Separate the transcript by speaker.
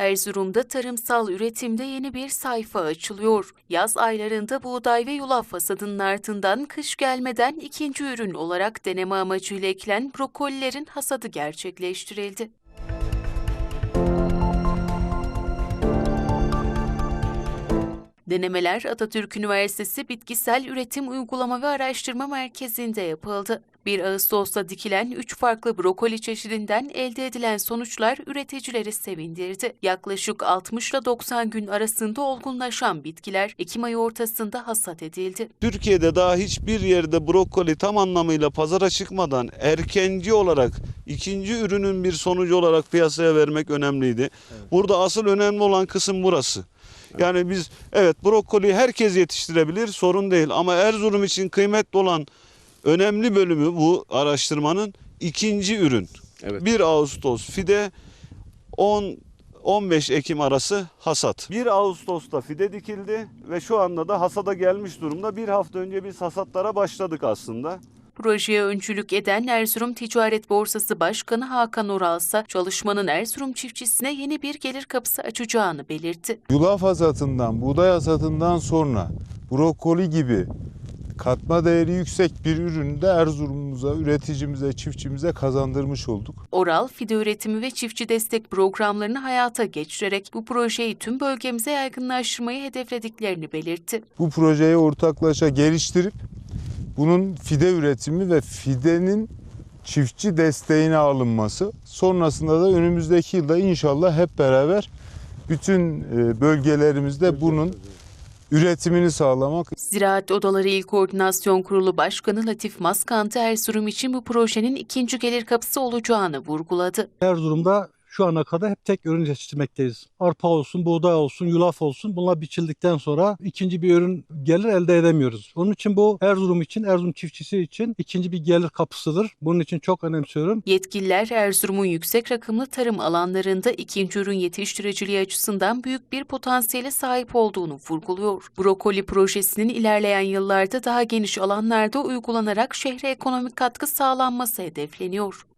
Speaker 1: Erzurum'da tarımsal üretimde yeni bir sayfa açılıyor. Yaz aylarında buğday ve yulaf hasadının ardından kış gelmeden ikinci ürün olarak deneme amacıyla ekilen brokolilerin hasadı gerçekleştirildi. Denemeler Atatürk Üniversitesi Bitkisel Üretim Uygulama ve Araştırma Merkezi'nde yapıldı. 1 Ağustos'ta dikilen 3 farklı brokoli çeşidinden elde edilen sonuçlar üreticileri sevindirdi. Yaklaşık 60 ile 90 gün arasında olgunlaşan bitkiler Ekim ayı ortasında hasat edildi.
Speaker 2: Türkiye'de daha hiçbir yerde brokoli tam anlamıyla pazara çıkmadan erkenci olarak ikinci ürünün bir sonucu olarak piyasaya vermek önemliydi. Burada asıl önemli olan kısım burası. Yani biz evet brokoli herkes yetiştirebilir sorun değil ama Erzurum için kıymetli olan önemli bölümü bu araştırmanın ikinci ürün.
Speaker 3: Evet.
Speaker 2: 1 Ağustos fide 10 15 Ekim arası hasat. 1 Ağustos'ta fide dikildi ve şu anda da hasada gelmiş durumda. Bir hafta önce biz hasatlara başladık aslında.
Speaker 1: Projeye öncülük eden Erzurum Ticaret Borsası Başkanı Hakan Oral ise çalışmanın Erzurum çiftçisine yeni bir gelir kapısı açacağını belirtti.
Speaker 4: Yulaf hasatından, buğday hasatından sonra brokoli gibi katma değeri yüksek bir ürünü de Erzurum'umuza, üreticimize, çiftçimize kazandırmış olduk.
Speaker 1: Oral, fide üretimi ve çiftçi destek programlarını hayata geçirerek bu projeyi tüm bölgemize yaygınlaştırmayı hedeflediklerini belirtti.
Speaker 4: Bu projeyi ortaklaşa geliştirip bunun fide üretimi ve fidenin çiftçi desteğine alınması. Sonrasında da önümüzdeki yılda inşallah hep beraber bütün e, bölgelerimizde bunun üretimini sağlamak
Speaker 1: Ziraat Odaları İl Koordinasyon Kurulu Başkanı Latif Maskantı Erzurum için bu projenin ikinci gelir kapısı olacağını vurguladı.
Speaker 5: Erzurum'da şu ana kadar hep tek ürün yetiştirmekteyiz. Arpa olsun, buğday olsun, yulaf olsun bunlar biçildikten sonra ikinci bir ürün gelir elde edemiyoruz. Onun için bu Erzurum için, Erzurum çiftçisi için ikinci bir gelir kapısıdır. Bunun için çok önemsiyorum.
Speaker 1: Yetkililer Erzurum'un yüksek rakımlı tarım alanlarında ikinci ürün yetiştiriciliği açısından büyük bir potansiyele sahip olduğunu vurguluyor. Brokoli projesinin ilerleyen yıllarda daha geniş alanlarda uygulanarak şehre ekonomik katkı sağlanması hedefleniyor.